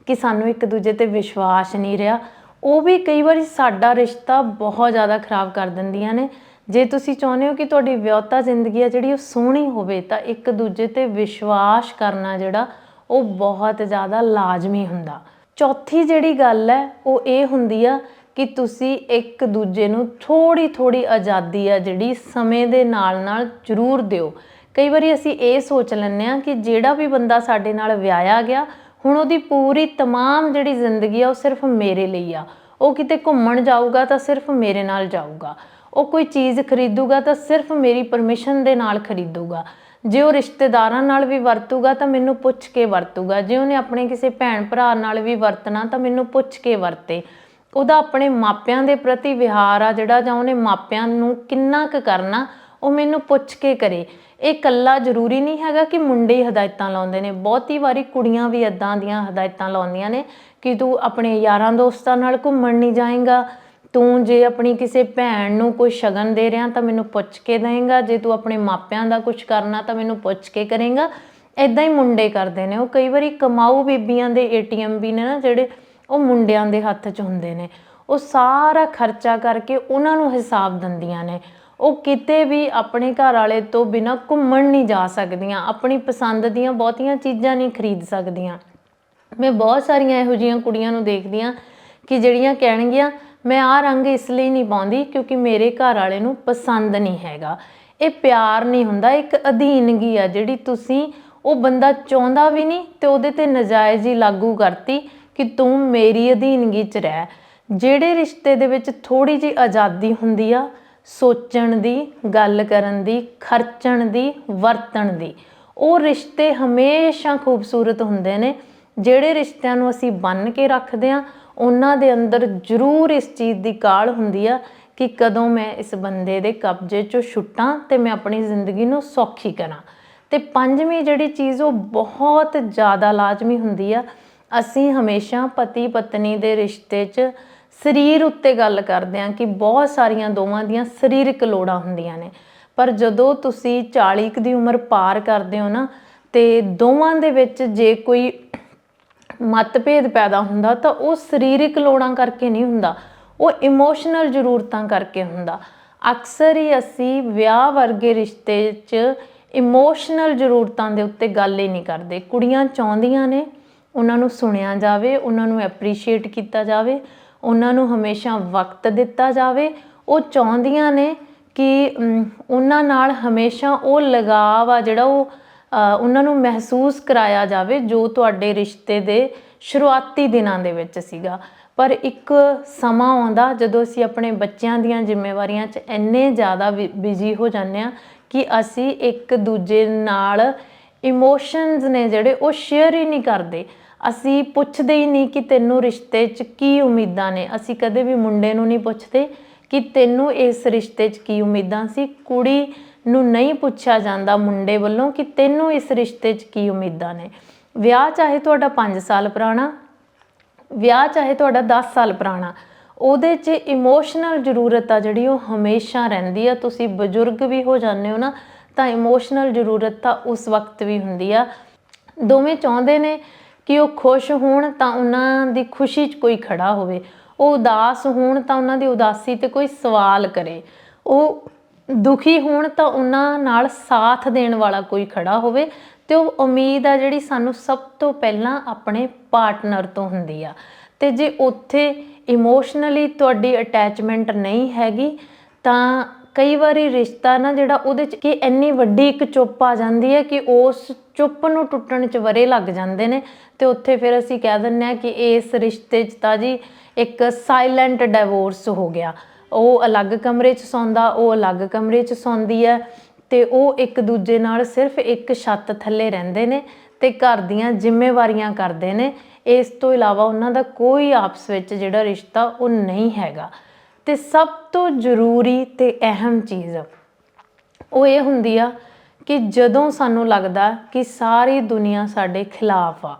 Speaker 1: ਕਿ ਸਾਨੂੰ ਇੱਕ ਦੂਜੇ ਤੇ ਵਿਸ਼ਵਾਸ ਨਹੀਂ ਰਿਹਾ, ਉਹ ਵੀ ਕਈ ਵਾਰੀ ਸਾਡਾ ਰਿਸ਼ਤਾ ਬਹੁਤ ਜ਼ਿਆਦਾ ਖਰਾਬ ਕਰ ਦਿੰਦੀਆਂ ਨੇ। ਜੇ ਤੁਸੀਂ ਚਾਹੁੰਦੇ ਹੋ ਕਿ ਤੁਹਾਡੀ ਵਿਆਹਤਾ ਜ਼ਿੰਦਗੀ ਆ ਜਿਹੜੀ ਉਹ ਸੋਹਣੀ ਹੋਵੇ, ਤਾਂ ਇੱਕ ਦੂਜੇ ਤੇ ਵਿਸ਼ਵਾਸ ਕਰਨਾ ਜਿਹੜਾ, ਉਹ ਬਹੁਤ ਜ਼ਿਆਦਾ ਲਾਜ਼ਮੀ ਹੁੰਦਾ। ਚੌਥੀ ਜਿਹੜੀ ਗੱਲ ਹੈ, ਉਹ ਇਹ ਹੁੰਦੀ ਆ ਕਿ ਤੁਸੀਂ ਇੱਕ ਦੂਜੇ ਨੂੰ ਥੋੜੀ ਥੋੜੀ ਆਜ਼ਾਦੀ ਆ ਜਿਹੜੀ ਸਮੇਂ ਦੇ ਨਾਲ ਨਾਲ ਜ਼ਰੂਰ ਦਿਓ। ਕਈ ਵਾਰੀ ਅਸੀਂ ਇਹ ਸੋਚ ਲੈਂਦੇ ਆ ਕਿ ਜਿਹੜਾ ਵੀ ਬੰਦਾ ਸਾਡੇ ਨਾਲ ਵਿਆਹਿਆ ਗਿਆ, ਹੁਣ ਉਹਦੀ ਪੂਰੀ ਤਮਾਮ ਜਿਹੜੀ ਜ਼ਿੰਦਗੀ ਆ, ਉਹ ਸਿਰਫ ਮੇਰੇ ਲਈ ਆ। ਉਹ ਕਿਤੇ ਘੁੰਮਣ ਜਾਊਗਾ ਤਾਂ ਸਿਰਫ ਮੇਰੇ ਨਾਲ ਜਾਊਗਾ। ਉਹ ਕੋਈ ਚੀਜ਼ ਖਰੀਦੂਗਾ ਤਾਂ ਸਿਰਫ ਮੇਰੀ ਪਰਮਿਸ਼ਨ ਦੇ ਨਾਲ ਖਰੀਦੂਗਾ। ਜੇ ਉਹ ਰਿਸ਼ਤੇਦਾਰਾਂ ਨਾਲ ਵੀ ਵਰਤੂਗਾ ਤਾਂ ਮੈਨੂੰ ਪੁੱਛ ਕੇ ਵਰਤੂਗਾ। ਜੇ ਉਹਨੇ ਆਪਣੇ ਕਿਸੇ ਭੈਣ ਭਰਾ ਨਾਲ ਵੀ ਵਰਤਣਾ ਤਾਂ ਮੈਨੂੰ ਪੁੱਛ ਕੇ ਵਰਤੇ। ਉਹਦਾ ਆਪਣੇ ਮਾਪਿਆਂ ਦੇ ਪ੍ਰਤੀ ਵਿਹਾਰ ਆ ਜਿਹੜਾ ਜਾਂ ਉਹਨੇ ਮਾਪਿਆਂ ਨੂੰ ਕਿੰਨਾ ਕੁ ਕਰਨਾ, ਉਹ ਮੈਨੂੰ ਪੁੱਛ ਕੇ ਕਰੇ। ਇਹ ਕੱਲਾ ਜ਼ਰੂਰੀ ਨਹੀਂ ਹੈਗਾ ਕਿ ਮੁੰਡੇ ਹੀ ਹਦਾਇਤਾਂ ਲਾਉਂਦੇ ਨੇ। ਬਹੁਤੀ ਵਾਰੀ ਕੁੜੀਆਂ ਵੀ ਇਦਾਂ ਦੀਆਂ ਹਦਾਇਤਾਂ ਲਾਉਂਦੀਆਂ ਨੇ ਕਿ ਤੂੰ ਆਪਣੇ ਯਾਰਾਂ ਦੋਸਤਾਂ ਨਾਲ ਘੁੰਮਣ ਨਹੀਂ ਜਾਏਗਾ ਤੂੰ ਜੇ ਆਪਣੀ ਕਿਸੇ ਭੈਣ ਨੂੰ ਕੋਈ ਸ਼ਗਨ ਦੇ ਰਿਹਾ ਤਾਂ ਮੈਨੂੰ ਪੁੱਛ ਕੇ ਦੇਂਗਾ। ਜੇ ਤੂੰ ਆਪਣੇ ਮਾਪਿਆਂ ਦਾ ਕੁਝ ਕਰਨਾ ਤਾਂ ਮੈਨੂੰ ਪੁੱਛ ਕੇ ਕਰੇਂਗਾ। ਇਦਾਂ ਹੀ ਮੁੰਡੇ ਕਰਦੇ ਨੇ। ਉਹ ਕਈ ਵਾਰੀ ਕਮਾਊ ਬੀਬੀਆਂ ਦੇ ਏਟੀਐਮ ਵੀ ਨੇ ਨਾ ਜਿਹੜੇ ਉਹ ਮੁੰਡਿਆਂ ਦੇ ਹੱਥ 'ਚ ਹੁੰਦੇ ਨੇ। ਉਹ ਸਾਰਾ ਖਰਚਾ ਕਰਕੇ ਉਹਨਾਂ ਨੂੰ ਹਿਸਾਬ ਦਿੰਦੀਆਂ ਨੇ। ਉਹ ਕਿਤੇ ਵੀ ਆਪਣੇ ਘਰ ਵਾਲੇ ਤੋਂ ਬਿਨਾ ਘੁੰਮਣ ਨਹੀਂ ਜਾ ਸਕਦੀਆਂ। ਆਪਣੀ ਪਸੰਦ ਦੀਆਂ ਬਹੁਤੀਆਂ ਚੀਜ਼ਾਂ ਨਹੀਂ ਖਰੀਦ ਸਕਦੀਆਂ। ਮੈਂ ਬਹੁਤ ਸਾਰੀਆਂ ਇਹੋ ਜਿਹੀਆਂ ਕੁੜੀਆਂ ਨੂੰ ਦੇਖਦੀ ਹਾਂ ਕਿ ਜਿਹੜੀਆਂ ਕਹਿਣਗੀਆਂ ਮੈਂ ਆਹ ਰੰਗ ਇਸ ਲਈ ਨਹੀਂ ਪਾਉਂਦੀ ਕਿਉਂਕਿ ਮੇਰੇ ਘਰ ਵਾਲੇ ਨੂੰ ਪਸੰਦ ਨਹੀਂ ਹੈਗਾ। ਇਹ ਪਿਆਰ ਨਹੀਂ ਹੁੰਦਾ, ਇੱਕ ਅਧੀਨਗੀ ਆ ਜਿਹੜੀ ਤੁਸੀਂ ਉਹ ਬੰਦਾ ਚਾਹੁੰਦਾ ਵੀ ਨਹੀਂ ਤੇ ਉਹਦੇ ਤੇ ਨਜਾਇਜ਼ ਹੀ ਲਾਗੂ ਕਰਤੀ ਕਿ ਤੂੰ ਮੇਰੀ ਅਧੀਨਗੀ 'ਚ ਰਹਿ। ਜਿਹੜੇ ਰਿਸ਼ਤੇ ਦੇ ਵਿੱਚ ਥੋੜੀ ਜਿਹੀ ਆਜ਼ਾਦੀ ਹੁੰਦੀ ਆ, ਸੋਚਣ ਦੀ, ਗੱਲ ਕਰਨ ਦੀ, ਖਰਚਣ ਦੀ, ਵਰਤਣ ਦੀ, ਉਹ ਰਿਸ਼ਤੇ ਹਮੇਸ਼ਾ ਖੂਬਸੂਰਤ ਹੁੰਦੇ ਨੇ। ਜਿਹੜੇ ਰਿਸ਼ਤਿਆਂ ਨੂੰ ਅਸੀਂ ਬੰਨ ਕੇ ਰੱਖਦੇ ਆ ਉਹਨਾਂ ਦੇ ਅੰਦਰ ਜ਼ਰੂਰ ਇਸ ਚੀਜ਼ ਦੀ ਕਾਲ ਹੁੰਦੀ ਆ ਕਿ ਕਦੋਂ ਮੈਂ ਇਸ ਬੰਦੇ ਦੇ ਕਬਜ਼ੇ ਚੋਂ ਛੁੱਟਾਂ ਤੇ ਮੈਂ ਆਪਣੀ ਜ਼ਿੰਦਗੀ ਨੂੰ ਸੌਖੀ ਕਰਾਂ। ਤੇ ਪੰਜਵੀਂ ਜਿਹੜੀ ਚੀਜ਼ ਉਹ ਬਹੁਤ ਜ਼ਿਆਦਾ ਲਾਜ਼ਮੀ ਹੁੰਦੀ ਆ, ਅਸੀਂ ਹਮੇਸ਼ਾ ਪਤੀ ਪਤਨੀ ਦੇ ਰਿਸ਼ਤੇ 'ਚ ਸਰੀਰ ਉੱਤੇ ਗੱਲ ਕਰਦੇ ਹਾਂ ਕਿ ਬਹੁਤ ਸਾਰੀਆਂ ਦੋਵਾਂ ਦੀਆਂ ਸਰੀਰਕ ਲੋੜਾਂ ਹੁੰਦੀਆਂ ਨੇ। ਪਰ ਜਦੋਂ ਤੁਸੀਂ 40 ਕੁ ਦੀ ਉਮਰ ਪਾਰ ਕਰਦੇ ਹੋ ਨਾ, ਤੇ ਦੋਵਾਂ ਦੇ ਵਿੱਚ ਜੇ ਕੋਈ ਮਤਭੇਦ ਪੈਦਾ ਹੁੰਦਾ ਤਾਂ ਉਹ ਸਰੀਰਕ ਲੋੜਾਂ ਕਰਕੇ ਨਹੀਂ ਹੁੰਦਾ, ਉਹ ਇਮੋਸ਼ਨਲ ਜ਼ਰੂਰਤਾਂ ਕਰਕੇ ਹੁੰਦਾ। ਅਕਸਰ ਹੀ ਅਸੀਂ ਵਿਆਹ ਵਰਗੇ ਰਿਸ਼ਤੇ 'ਚ ਇਮੋਸ਼ਨਲ ਜ਼ਰੂਰਤਾਂ ਦੇ ਉੱਤੇ ਗੱਲ ਹੀ ਨਹੀਂ ਕਰਦੇ। ਕੁੜੀਆਂ ਚਾਹੁੰਦੀਆਂ ਨੇ ਉਹਨਾਂ ਨੂੰ ਸੁਣਿਆ ਜਾਵੇ, ਉਹਨਾਂ ਨੂੰ ਐਪਰੀਸ਼ੀਏਟ ਕੀਤਾ ਜਾਵੇ, ਉਹਨਾਂ ਨੂੰ ਹਮੇਸ਼ਾ ਵਕਤ ਦਿੱਤਾ ਜਾਵੇ। ਉਹ ਚਾਹੁੰਦੀਆਂ ਨੇ ਕਿ ਉਹਨਾਂ ਨਾਲ ਹਮੇਸ਼ਾ ਉਹ ਲਗਾਵ ਆ ਜਿਹੜਾ ਉਹ ਉਹਨਾਂ ਨੂੰ ਮਹਿਸੂਸ ਕਰਾਇਆ ਜਾਵੇ ਜੋ ਤੁਹਾਡੇ ਰਿਸ਼ਤੇ ਦੇ ਸ਼ੁਰੂਆਤੀ ਦਿਨਾਂ ਦੇ ਵਿੱਚ ਸੀਗਾ। ਪਰ ਇੱਕ ਸਮਾਂ ਆਉਂਦਾ ਜਦੋਂ ਅਸੀਂ ਆਪਣੇ ਬੱਚਿਆਂ ਦੀਆਂ ਜ਼ਿੰਮੇਵਾਰੀਆਂ 'ਚ ਇੰਨੇ ਜ਼ਿਆਦਾ ਬਿਜ਼ੀ ਹੋ ਜਾਂਦੇ ਆ ਕਿ ਅਸੀਂ ਇੱਕ ਦੂਜੇ ਨਾਲ ਇਮੋਸ਼ਨਸ ਨੇ ਜਿਹੜੇ ਉਹ ਸ਼ੇਅਰ ਹੀ ਨਹੀਂ ਕਰਦੇ। ਅਸੀਂ ਪੁੱਛਦੇ ਹੀ ਨਹੀਂ ਕਿ ਤੈਨੂੰ ਰਿਸ਼ਤੇ 'ਚ ਕੀ ਉਮੀਦਾਂ ਨੇ। ਅਸੀਂ ਕਦੇ ਵੀ ਮੁੰਡੇ ਨੂੰ ਨਹੀਂ ਪੁੱਛਦੇ ਕਿ ਤੈਨੂੰ ਇਸ ਰਿਸ਼ਤੇ 'ਚ ਕੀ ਉਮੀਦਾਂ ਸੀ। ਕੁੜੀ ਨੂੰ ਨਹੀਂ ਪੁੱਛਿਆ ਜਾਂਦਾ ਮੁੰਡੇ ਵੱਲੋਂ ਕਿ ਤੈਨੂੰ ਇਸ ਰਿਸ਼ਤੇ 'ਚ ਕੀ ਉਮੀਦਾਂ ਨੇ? ਵਿਆਹ ਚਾਹੇ ਤੁਹਾਡਾ 5 ਸਾਲ ਪੁਰਾਣਾ, ਵਿਆਹ ਚਾਹੇ ਤੁਹਾਡਾ 10 ਸਾਲ ਪੁਰਾਣਾ, ਉਹਦੇ 'ਚ ਇਮੋਸ਼ਨਲ ਜ਼ਰੂਰਤ ਆ ਜਿਹੜੀ ਉਹ ਹਮੇਸ਼ਾ ਰਹਿੰਦੀ ਆ। ਤੁਸੀਂ ਬਜ਼ੁਰਗ ਵੀ ਹੋ ਜਾਂਦੇ ਹੋ ਨਾ, ਤਾਂ ਇਮੋਸ਼ਨਲ ਜ਼ਰੂਰਤ ਤਾਂ ਉਸ ਵਕਤ ਵੀ ਹੁੰਦੀ ਆ। ਦੋਵੇਂ ਚਾਹੁੰਦੇ ਨੇ ਕਿ ਉਹ ਖੁਸ਼ ਹੋਣ ਤਾਂ ਉਹਨਾਂ ਦੀ ਖੁਸ਼ੀ 'ਚ ਕੋਈ ਖੜਾ ਹੋਵੇ। ਉਹ ਉਦਾਸ ਹੋਣ ਤਾਂ ਉਹਨਾਂ ਦੀ ਉਦਾਸੀ ਤੇ ਕੋਈ ਸਵਾਲ ਕਰੇ। ਉਹ ਦੁਖੀ ਹੋਣ ਤਾਂ ਉਹਨਾਂ ਨਾਲ ਸਾਥ ਦੇਣ ਵਾਲਾ ਕੋਈ ਖੜਾ ਹੋਵੇ ਤੇ ਉਹ ਉਮੀਦ ਆ ਜਿਹੜੀ ਸਾਨੂੰ ਸਭ ਤੋਂ ਪਹਿਲਾਂ ਆਪਣੇ ਪਾਰਟਨਰ ਤੋਂ ਹੁੰਦੀ ਆ। ਤੇ ਜੇ ਉੱਥੇ ਇਮੋਸ਼ਨਲੀ ਤੁਹਾਡੀ ਅਟੈਚਮੈਂਟ ਨਹੀਂ ਹੈਗੀ, ਤਾਂ ਕਈ ਵਾਰੀ ਰਿਸ਼ਤਾ ਨਾ ਜਿਹੜਾ ਉਹਦੇ ਚ ਕਿ ਇੰਨੀ ਵੱਡੀ ਇੱਕ ਚੁੱਪ ਆ ਜਾਂਦੀ ਹੈ ਕਿ ਉਸ ਚੁੱਪ ਨੂੰ ਟੁੱਟਣ ਚ ਵਰੇ ਲੱਗ ਜਾਂਦੇ ਨੇ ਤੇ ਉੱਥੇ ਫਿਰ ਅਸੀਂ ਕਹਿ ਦਿੰਨੇ ਆ ਕਿ ਇਸ ਰਿਸ਼ਤੇ 'ਚ ਤਾਂ ਜੀ ਇੱਕ ਸਾਇਲੈਂਟ ਡਿਵੋਰਸ ਹੋ ਗਿਆ। ਉਹ ਅਲੱਗ ਕਮਰੇ 'ਚ ਸੌਂਦਾ, ਉਹ ਅਲੱਗ ਕਮਰੇ 'ਚ ਸੌਂਦੀ ਹੈ ਤੇ ਉਹ ਇੱਕ ਦੂਜੇ ਨਾਲ ਸਿਰਫ ਇੱਕ ਛੱਤ ਥੱਲੇ ਰਹਿੰਦੇ ਨੇ ਤੇ ਘਰ ਦੀਆਂ ਜ਼ਿੰਮੇਵਾਰੀਆਂ ਕਰਦੇ ਨੇ। ਇਸ ਤੋਂ ਇਲਾਵਾ ਉਹਨਾਂ ਦਾ ਕੋਈ ਆਪਸ ਵਿੱਚ ਜਿਹੜਾ ਰਿਸ਼ਤਾ ਉਹ ਨਹੀਂ ਹੈਗਾ। ਤੇ ਸਭ ਤੋਂ ਜ਼ਰੂਰੀ ਤੇ ਅਹਿਮ ਚੀਜ਼ ਉਹ ਇਹ ਹੁੰਦੀ ਆ ਕਿ ਜਦੋਂ ਸਾਨੂੰ ਲੱਗਦਾ ਕਿ ਸਾਰੀ ਦੁਨੀਆ ਸਾਡੇ ਖਿਲਾਫ ਆ,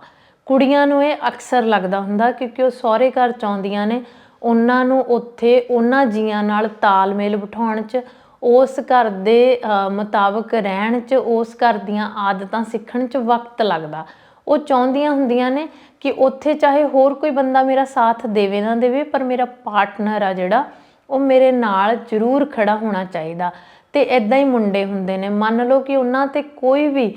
Speaker 1: ਕੁੜੀਆਂ ਨੂੰ ਇਹ ਅਕਸਰ ਲੱਗਦਾ ਹੁੰਦਾ ਕਿਉਂਕਿ ਉਹ ਸਹੁਰੇ ਘਰ ਚਾਹੁੰਦੀਆਂ ਨੇ ਉਹਨਾਂ ਨੂੰ ਉੱਥੇ ਉਹਨਾਂ ਜੀਆਂ ਨਾਲ ਤਾਲਮੇਲ ਬਿਠਾਉਣ 'ਚ, ਉਸ ਘਰ ਦੇ ਮੁਤਾਬਕ ਰਹਿਣ 'ਚ, ਉਸ ਘਰ ਦੀਆਂ ਆਦਤਾਂ ਸਿੱਖਣ 'ਚ ਵਕਤ ਲੱਗਦਾ। ਉਹ ਚਾਹੁੰਦੀਆਂ ਹੁੰਦੀਆਂ ਨੇ ਕਿ ਉੱਥੇ ਚਾਹੇ ਹੋਰ ਕੋਈ ਬੰਦਾ ਮੇਰਾ ਸਾਥ ਦੇਵੇ ਨਾ ਦੇਵੇ, ਪਰ ਮੇਰਾ ਪਾਰਟਨਰ ਆ ਜਿਹੜਾ, ਉਹ ਮੇਰੇ ਨਾਲ ਜ਼ਰੂਰ ਖੜਾ ਹੋਣਾ ਚਾਹੀਦਾ। ਤੇ ਇਦਾਂ ਹੀ ਮੁੰਡੇ ਹੁੰਦੇ ਨੇ। ਮੰਨ ਲਓ ਕਿ ਉਹਨਾਂ ਤੇ ਕੋਈ ਵੀ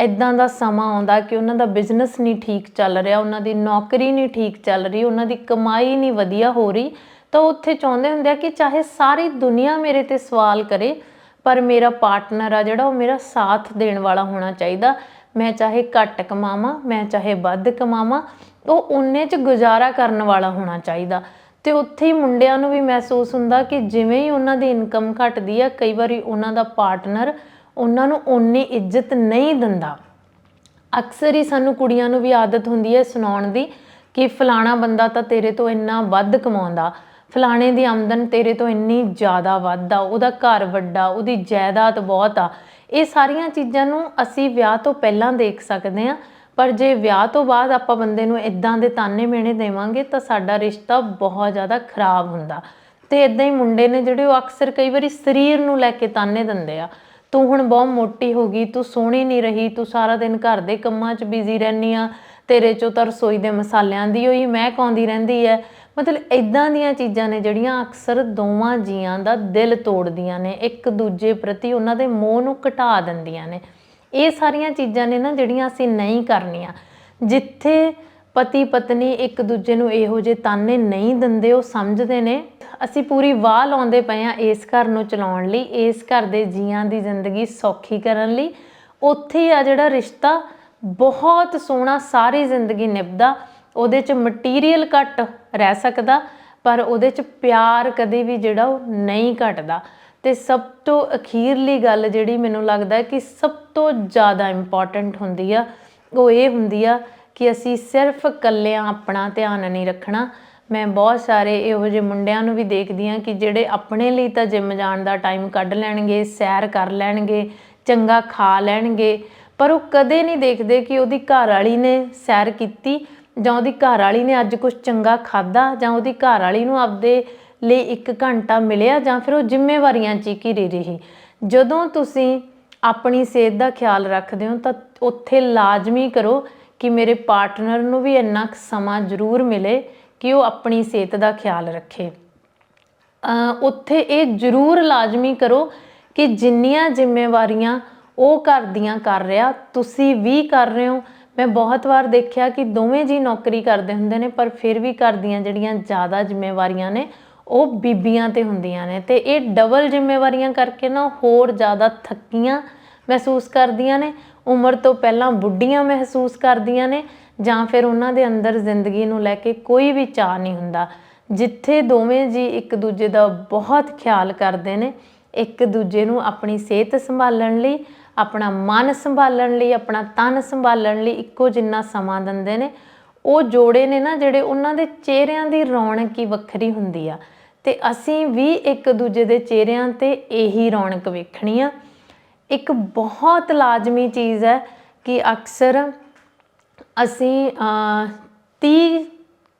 Speaker 1: ਇਦਾਂ ਦਾ ਸਮਾਂ ਆਉਂਦਾ ਕਿ ਉਹਨਾਂ ਦਾ ਬਿਜ਼ਨਸ ਨਹੀਂ ਠੀਕ ਚੱਲ ਰਿਹਾ, ਉਹਨਾਂ ਦੀ ਨੌਕਰੀ ਨਹੀਂ ਠੀਕ ਚੱਲ ਰਹੀ, ਉਹਨਾਂ ਦੀ ਕਮਾਈ ਨਹੀਂ ਵਧੀਆ ਹੋ ਰਹੀ, ਤਾਂ ਉੱਥੇ ਚਾਹੁੰਦੇ ਹੁੰਦੇ ਆ ਕਿ ਚਾਹੇ ਸਾਰੀ ਦੁਨੀਆ ਮੇਰੇ ਤੇ ਸਵਾਲ ਕਰੇ, ਪਰ ਮੇਰਾ ਪਾਰਟਨਰ ਆ ਜਿਹੜਾ ਉਹ ਮੇਰਾ ਸਾਥ ਦੇਣ ਵਾਲਾ ਹੋਣਾ ਚਾਹੀਦਾ। ਮੈਂ ਚਾਹੇ ਘੱਟ ਕਮਾਵਾਂ, ਮੈਂ ਚਾਹੇ ਵੱਧ ਕਮਾਵਾਂ, ਉਹ ਉਨੇ ਚ ਗੁਜ਼ਾਰਾ ਕਰਨ ਵਾਲਾ ਹੋਣਾ ਚਾਹੀਦਾ। ਤੇ ਉੱਥੇ ਹੀ ਮੁੰਡਿਆਂ ਨੂੰ ਵੀ ਮਹਿਸੂਸ ਹੁੰਦਾ ਕਿ ਜਿਵੇਂ ਹੀ ਉਹਨਾਂ ਦੀ ਇਨਕਮ ਘਟਦੀ ਆ, ਕਈ ਵਾਰੀ ਉਹਨਾਂ ਦਾ ਪਾਰਟਨਰ ਉਹਨਾਂ ਨੂੰ ਓਨੀ ਇੱਜ਼ਤ ਨਹੀਂ ਦਿੰਦਾ। ਅਕਸਰ ਹੀ ਸਾਨੂੰ ਕੁੜੀਆਂ ਨੂੰ ਵੀ ਆਦਤ ਹੁੰਦੀ ਹੈ ਸੁਣਾਉਣ ਦੀ ਕਿ ਫਲਾਣਾ ਬੰਦਾ ਤਾਂ ਤੇਰੇ ਤੋਂ ਇੰਨਾ ਵੱਧ ਕਮਾਉਂਦਾ, ਫਲਾਣੇ ਦੀ ਆਮਦਨ ਤੇਰੇ ਤੋਂ ਇੰਨੀ ਜ਼ਿਆਦਾ ਵੱਧ ਆ, ਉਹਦਾ ਘਰ ਵੱਡਾ, ਉਹਦੀ ਜਾਇਦਾਦ ਬਹੁਤ ਆ। ਇਹ ਸਾਰੀਆਂ ਚੀਜ਼ਾਂ ਨੂੰ ਅਸੀਂ ਵਿਆਹ ਤੋਂ ਪਹਿਲਾਂ ਦੇਖ ਸਕਦੇ ਹਾਂ, ਪਰ ਜੇ ਵਿਆਹ ਤੋਂ ਬਾਅਦ ਆਪਾਂ ਬੰਦੇ ਨੂੰ ਇਦਾਂ ਦੇ ਤਾਨੇ ਮੇਣੇ ਦੇਵਾਂਗੇ ਤਾਂ ਸਾਡਾ ਰਿਸ਼ਤਾ ਬਹੁਤ ਜ਼ਿਆਦਾ ਖਰਾਬ ਹੁੰਦਾ। ਤੇ ਇਦਾਂ ਹੀ ਮੁੰਡੇ ਨੇ ਜਿਹੜੇ ਉਹ ਅਕਸਰ ਕਈ ਵਾਰੀ ਸਰੀਰ ਨੂੰ ਲੈ ਕੇ ਤਾਨੇ ਦਿੰਦੇ ਆ। ਤੂੰ ਹੁਣ ਬਹੁਤ ਮੋਟੀ ਹੋ ਗਈ, ਤੂੰ ਸੋਹਣੀ ਨਹੀਂ ਰਹੀ, ਤੂੰ ਸਾਰਾ ਦਿਨ ਘਰ ਦੇ ਕੰਮਾਂ 'ਚ ਬਿਜ਼ੀ ਰਹਿਨੀ ਆ, ਤੇਰੇ 'ਚੋਂ ਤਾਂ ਰਸੋਈ ਦੇ ਮਸਾਲਿਆਂ ਦੀ ਹੋਈ ਮਹਿਕ ਆਉਂਦੀ ਰਹਿੰਦੀ ਹੈ ਮਤਲਬ ਇਦਾਂ ਦੀਆਂ ਚੀਜ਼ਾਂ ਨੇ ਜਿਹੜੀਆਂ ਅਕਸਰ ਦੋਵਾਂ ਜੀਆਂ ਦਾ ਦਿਲ ਤੋੜਦੀਆਂ ਨੇ, ਇੱਕ ਦੂਜੇ ਪ੍ਰਤੀ ਉਹਨਾਂ ਦੇ ਮੋਹ ਨੂੰ ਘਟਾ ਦਿੰਦੀਆਂ ਨੇ। ਇਹ ਸਾਰੀਆਂ ਚੀਜ਼ਾਂ ਨੇ ਨਾ ਜਿਹੜੀਆਂ ਅਸੀਂ ਨਹੀਂ ਕਰਨੀਆਂ। ਜਿੱਥੇ ਪਤੀ ਪਤਨੀ ਇੱਕ ਦੂਜੇ ਨੂੰ ਇਹੋ ਜਿਹੇ ਤਾਨੇ ਨਹੀਂ ਦਿੰਦੇ, ਉਹ ਸਮਝਦੇ ਨੇ। ਅਸੀਂ ਪੂਰੀ ਵਾਹ ਲਾਉਂਦੇ ਪਏ ਆ ਇਸ ਘਰ ਨੂੰ ਚਲਾਉਣ ਲਈ, ਇਸ ਘਰ ਦੇ ਜੀਆਂ ਦੀ ਜ਼ਿੰਦਗੀ ਸੌਖੀ ਕਰਨ ਲਈ। ਉੱਥੇ ਆ ਜਿਹੜਾ ਰਿਸ਼ਤਾ ਬਹੁਤ ਸੋਹਣਾ, ਸਾਰੀ ਜ਼ਿੰਦਗੀ ਨਿਭਦਾ। ਉਹਦੇ ਚ ਮਟੀਰੀਅਲ ਘੱਟ ਰਹਿ ਸਕਦਾ, ਪਰ ਉਹਦੇ ਚ ਪਿਆਰ ਕਦੇ ਵੀ ਜਿਹੜਾ ਉਹ ਨਹੀਂ ਘਟਦਾ। ਤੇ ਸਭ ਤੋਂ ਅਖੀਰਲੀ ਗੱਲ ਜਿਹੜੀ ਮੈਨੂੰ ਲੱਗਦਾ ਕਿ ਸਭ ਤੋਂ ਜ਼ਿਆਦਾ ਇੰਪੋਰਟੈਂਟ ਹੁੰਦੀ ਆ, ਉਹ ਇਹ ਹੁੰਦੀ ਆ ਕਿ ਅਸੀਂ ਸਿਰਫ ਇਕੱਲਿਆਂ ਆਪਣਾ ਧਿਆਨ ਨਹੀਂ ਰੱਖਣਾ। ਮੈਂ ਬਹੁਤ ਸਾਰੇ ਇਹੋ ਜਿਹੇ ਮੁੰਡਿਆਂ ਨੂੰ ਵੀ ਦੇਖਦੀ ਆ ਕਿ ਜਿਹੜੇ ਆਪਣੇ ਲਈ ਤਾਂ ਜਿਮ ਜਾਣ ਦਾ ਟਾਈਮ ਕੱਢ ਲੈਣਗੇ, ਸੈਰ ਕਰ ਲੈਣਗੇ, ਚੰਗਾ ਖਾ ਲੈਣਗੇ, ਪਰ ਉਹ ਕਦੇ ਨਹੀਂ ਦੇਖਦੇ ਕਿ ਉਹਦੀ ਘਰ ਵਾਲੀ ਨੇ ਸੈਰ ਕੀਤੀ ਜਾਂ ਉਹਦੀ ਘਰ ਵਾਲੀ ਨੇ ਅੱਜ ਕੁਝ ਚੰਗਾ ਖਾਦਾ ਜਾਂ ਉਹਦੀ ਘਰ ਵਾਲੀ ਨੂੰ ਆਪਦੇ ਲਈ 1 ਘੰਟਾ ਮਿਲਿਆ ਜਾਂ ਫਿਰ ਉਹ ਜ਼ਿੰਮੇਵਾਰੀਆਂ 'ਚ ਹੀ ਘਿਰੀ ਰਹੀ। ਜਦੋਂ ਤੁਸੀਂ ਆਪਣੀ ਸਿਹਤ ਦਾ ਖਿਆਲ ਰੱਖਦੇ ਹੋ ਤਾਂ ਉੱਥੇ ਲਾਜ਼ਮੀ ਕਰੋ ਕਿ ਮੇਰੇ ਪਾਰਟਨਰ ਨੂੰ ਵੀ ਇੰਨਾ ਕੁ ਸਮਾਂ ਜ਼ਰੂਰ ਮਿਲੇ ਕਿ ਉਹ ਆਪਣੀ ਸਿਹਤ ਦਾ ਖਿਆਲ ਰੱਖੇ। ਉੱਥੇ ਇਹ ਜ਼ਰੂਰ ਲਾਜ਼ਮੀ ਕਰੋ ਕਿ ਜਿੰਨੀਆਂ ਜ਼ਿੰਮੇਵਾਰੀਆਂ ਉਹ ਘਰ ਦੀਆਂ ਕਰ ਰਿਹਾ, ਤੁਸੀਂ ਵੀ ਕਰ ਰਹੇ ਹੋ। ਮੈਂ ਬਹੁਤ ਵਾਰ ਦੇਖਿਆ ਕਿ ਦੋਵੇਂ ਜੀ ਨੌਕਰੀ ਕਰਦੇ ਹੁੰਦੇ ਨੇ, ਪਰ ਫਿਰ ਵੀ ਘਰ ਦੀਆਂ ਜਿਹੜੀਆਂ ਜ਼ਿਆਦਾ ਜ਼ਿੰਮੇਵਾਰੀਆਂ ਨੇ, ਉਹ ਬੀਬੀਆਂ ਤੇ ਹੁੰਦੀਆਂ ਨੇ। ਤੇ ਇਹ ਡਬਲ ਜ਼ਿੰਮੇਵਾਰੀਆਂ ਕਰਕੇ ਨਾ ਹੋਰ ਜ਼ਿਆਦਾ ਥੱਕੀਆਂ ਮਹਿਸੂਸ ਕਰਦੀਆਂ ਨੇ। ਉਮਰ ਤੋਂ ਪਹਿਲਾਂ ਬੁੱਢੀਆਂ ਮਹਿਸੂਸ ਕਰਦੀਆਂ ਨੇ ਜਾਂ ਫਿਰ ਉਹਨਾਂ ਦੇ ਅੰਦਰ ਜ਼ਿੰਦਗੀ ਨੂੰ ਲੈ ਕੇ ਕੋਈ ਵੀ ਚਾਹ ਨਹੀਂ ਹੁੰਦਾ। ਜਿੱਥੇ ਦੋਵੇਂ ਜੀ ਇੱਕ ਦੂਜੇ ਦਾ ਬਹੁਤ ਖਿਆਲ ਕਰਦੇ ਨੇ, ਇੱਕ ਦੂਜੇ ਨੂੰ ਆਪਣੀ ਸਿਹਤ ਸੰਭਾਲਣ ਲਈ, ਆਪਣਾ ਮਨ ਸੰਭਾਲਣ ਲਈ, ਆਪਣਾ ਤਨ ਸੰਭਾਲਣ ਲਈ ਇੱਕੋ ਜਿੰਨਾ ਸਮਾਂ ਦਿੰਦੇ ਨੇ। ਉਹ ਜੋੜੇ ਨੇ ਨਾ ਜਿਹੜੇ ਉਹਨਾਂ ਦੇ ਚਿਹਰਿਆਂ ਦੀ ਰੌਣਕ ਹੀ ਵੱਖਰੀ ਹੁੰਦੀ ਆ। ਤੇ ਅਸੀਂ ਵੀ ਇੱਕ ਦੂਜੇ ਦੇ ਚਿਹਰਿਆਂ ਤੇ ਇਹੀ ਰੌਣਕ ਵੇਖਣੀ ਆ। ਇੱਕ ਬਹੁਤ ਲਾਜ਼ਮੀ ਚੀਜ਼ ਹੈ ਕਿ ਅਕਸਰ ਅਸੀਂ ਅ, 30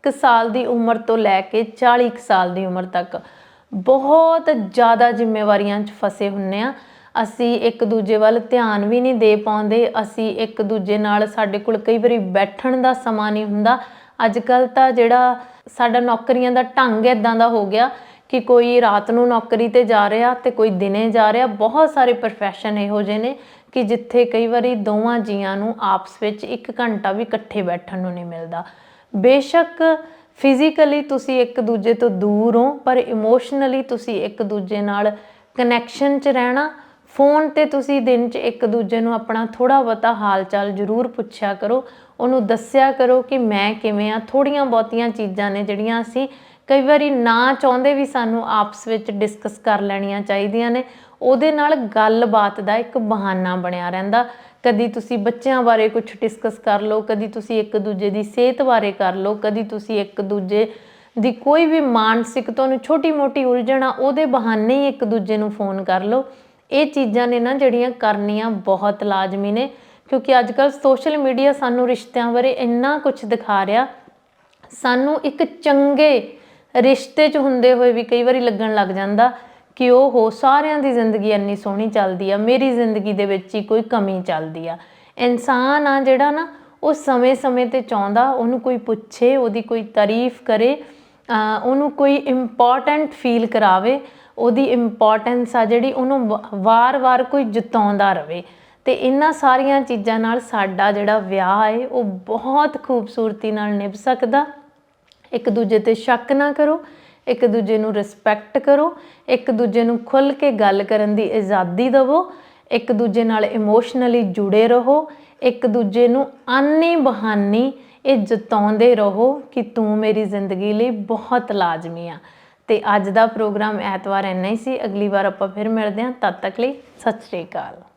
Speaker 1: ਕੁ ਸਾਲ ਦੀ ਉਮਰ ਤੋਂ ਲੈ ਕੇ 40 ਕੁ ਸਾਲ ਦੀ ਉਮਰ ਤੱਕ ਬਹੁਤ ਜ਼ਿਆਦਾ ਜ਼ਿੰਮੇਵਾਰੀਆਂ 'ਚ ਫਸੇ ਹੁੰਨੇ ਆ। ਅਸੀਂ ਇੱਕ ਦੂਜੇ ਵੱਲ ਧਿਆਨ ਵੀ ਨਹੀਂ ਦੇ ਪਾਉਂਦੇ। ਅਸੀਂ ਇੱਕ ਦੂਜੇ ਨਾਲ ਸਾਡੇ ਕੋਲ ਕਈ ਵਾਰੀ ਬੈਠਣ ਦਾ ਸਮਾਂ ਨਹੀਂ ਹੁੰਦਾ। ਅੱਜ ਕੱਲ ਤਾਂ ਜਿਹੜਾ ਸਾਡਾ ਨੌਕਰੀਆਂ ਦਾ ਢੰਗ ਇਦਾਂ ਦਾ ਹੋ ਗਿਆ ਕਿ ਕੋਈ ਰਾਤ ਨੂੰ ਨੌਕਰੀ ਤੇ ਜਾ ਰਿਹਾ ਤੇ ਕੋਈ ਦਿਨੇ ਜਾ ਰਿਹਾ, ਬਹੁਤ ਸਾਰੇ profession ਇਹੋ ਜਿਹੇ ਨੇ ਕਿ ਜਿੱਥੇ ਕਈ ਵਾਰੀ ਦੋਵਾਂ ਜੀਆਂ ਨੂੰ ਆਪਸ ਵਿੱਚ 1 ਘੰਟਾ ਵੀ ਇਕੱਠੇ ਬੈਠਣ ਨੂੰ ਨਹੀਂ ਮਿਲਦਾ। ਬੇਸ਼ੱਕ ਫਿਜ਼ੀਕਲੀ ਤੁਸੀਂ ਇੱਕ ਦੂਜੇ ਤੋਂ ਦੂਰ ਹੋ, ਪਰ ਇਮੋਸ਼ਨਲੀ ਤੁਸੀਂ ਇੱਕ ਦੂਜੇ ਨਾਲ ਕਨੈਕਸ਼ਨ 'ਚ ਰਹਿਣਾ ਫੋਨ ਤੇ ਤੁਸੀਂ ਦਿਨ 'ਚ ਇੱਕ ਦੂਜੇ ਨੂੰ ਆਪਣਾ ਥੋੜਾ ਬਹੁਤਾ ਹਾਲ ਚਾਲ ਜ਼ਰੂਰ ਪੁੱਛਿਆ ਕਰੋ, ਉਹਨੂੰ ਦੱਸਿਆ ਕਰੋ ਕਿ ਮੈਂ ਕਿਵੇਂ ਆ ਥੋੜੀਆਂ ਬਹੁਤੀਆਂ ਚੀਜ਼ਾਂ ਨੇ ਜਿਹੜੀਆਂ ਅਸੀਂ ਕਈ ਵਾਰੀ ਨਾ ਚਾਹੁੰਦੇ ਵੀ ਸਾਨੂੰ ਆਪਸ ਵਿੱਚ ਡਿਸਕਸ ਕਰ ਲੈਣੀਆਂ ਚਾਹੀਦੀਆਂ ਨੇ। ਉਹਦੇ ਨਾਲ ਗੱਲਬਾਤ ਦਾ ਇੱਕ ਬਹਾਨਾ ਬਣਿਆ ਰਹਿੰਦਾ। ਕਦੀ ਤੁਸੀਂ ਬੱਚਿਆਂ ਬਾਰੇ ਕੁਝ ਡਿਸਕਸ ਕਰ ਲਓ, ਕਦੀ ਤੁਸੀਂ ਇੱਕ ਦੂਜੇ ਦੀ ਸਿਹਤ ਬਾਰੇ ਕਰ ਲਓ, ਕਦੀ ਤੁਸੀਂ ਇੱਕ ਦੂਜੇ ਦੀ ਕੋਈ ਵੀ ਮਾਨਸਿਕ ਤੁਹਾਨੂੰ ਛੋਟੀ-ਮੋਟੀ ਉਲਝਣਾ, ਉਹਦੇ ਬਹਾਨੇ ਹੀ ਇੱਕ ਦੂਜੇ ਨੂੰ ਫੋਨ ਕਰ ਲਓ। ਇਹ ਚੀਜ਼ਾਂ ਨੇ ਨਾ ਜਿਹੜੀਆਂ ਕਰਨੀਆਂ ਬਹੁਤ ਲਾਜ਼ਮੀ ਨੇ, ਕਿਉਂਕਿ ਅੱਜ ਕੱਲ ਸੋਸ਼ਲ ਮੀਡੀਆ ਸਾਨੂੰ ਰਿਸ਼ਤਿਆਂ ਬਾਰੇ ਇੰਨਾ ਕੁਝ ਦਿਖਾ ਰਿਹਾ। ਸਾਨੂੰ ਇੱਕ ਚੰਗੇ ਰਿਸ਼ਤੇ 'ਚ ਹੁੰਦੇ ਹੋਏ ਵੀ ਕਈ ਵਾਰੀ ਲੱਗਣ ਲੱਗ ਜਾਂਦਾ ਕਿ ਉਹ ਹੋ ਸਾਰਿਆਂ ਦੀ ਜ਼ਿੰਦਗੀ ਇੰਨੀ ਸੋਹਣੀ ਚੱਲਦੀ ਆ, ਮੇਰੀ ਜ਼ਿੰਦਗੀ ਦੇ ਵਿੱਚ ਹੀ ਕੋਈ ਕਮੀ ਚੱਲਦੀ ਆ। ਇਨਸਾਨ ਆ ਜਿਹੜਾ ਨਾ, ਉਹ ਸਮੇਂ-ਸਮੇਂ ਤੇ ਚਾਹੁੰਦਾ, ਉਹਨੂੰ ਕੋਈ ਪੁੱਛੇ, ਉਹਦੀ ਕੋਈ ਤਾਰੀਫ ਕਰੇ ਉਹਨੂੰ ਕੋਈ ਇੰਪੋਰਟੈਂਟ ਫੀਲ ਕਰਾਵੇ, ਉਹਦੀ ਇੰਪੋਰਟੈਂਸ ਆ ਜਿਹੜੀ ਉਹਨੂੰ ਵਾ- ਵਾਰ-ਵਾਰ ਕੋਈ ਜਿਤਾਉਂਦਾ ਰਵੇ। ਤੇ ਇਹਨਾਂ ਸਾਰੀਆਂ ਚੀਜ਼ਾਂ ਨਾਲ ਸਾਡਾ ਜਿਹੜਾ ਵਿਆਹ ਹੈ, ਉਹ ਬਹੁਤ ਖੂਬਸੂਰਤੀ ਨਾਲ ਨਿਭ ਸਕਦਾ। ਇੱਕ ਦੂਜੇ ਤੇ ਸ਼ੱਕ ਨਾ ਕਰੋ, ਇੱਕ ਦੂਜੇ ਨੂੰ ਰਿਸਪੈਕਟ ਕਰੋ, ਇੱਕ ਦੂਜੇ ਨੂੰ ਖੁੱਲ ਕੇ ਗੱਲ ਕਰਨ ਦੀ ਆਜ਼ਾਦੀ ਦਿਵੋ, ਇੱਕ ਦੂਜੇ ਨਾਲ ਇਮੋਸ਼ਨਲੀ ਜੁੜੇ ਰਹੋ, ਇੱਕ ਦੂਜੇ ਨੂੰ ਆਨੀ ਬਹਾਨੀ ਇਹ ਜਤਾਉਂਦੇ ਰਹੋ ਕਿ ਤੂੰ ਮੇਰੀ ਜ਼ਿੰਦਗੀ ਲਈ ਬਹੁਤ ਲਾਜ਼ਮੀ ਆ। ਤੇ ਅੱਜ ਦਾ ਪ੍ਰੋਗਰਾਮ ਐਤਵਾਰ ਇੰਨਾ ਹੀ ਸੀ, ਅਗਲੀ ਵਾਰ ਆਪਾਂ ਫਿਰ ਮਿਲਦੇ ਹਾਂ, ਤਦ ਤੱਕ ਲਈ ਸਤਿ ਸ਼੍ਰੀ ਅਕਾਲ।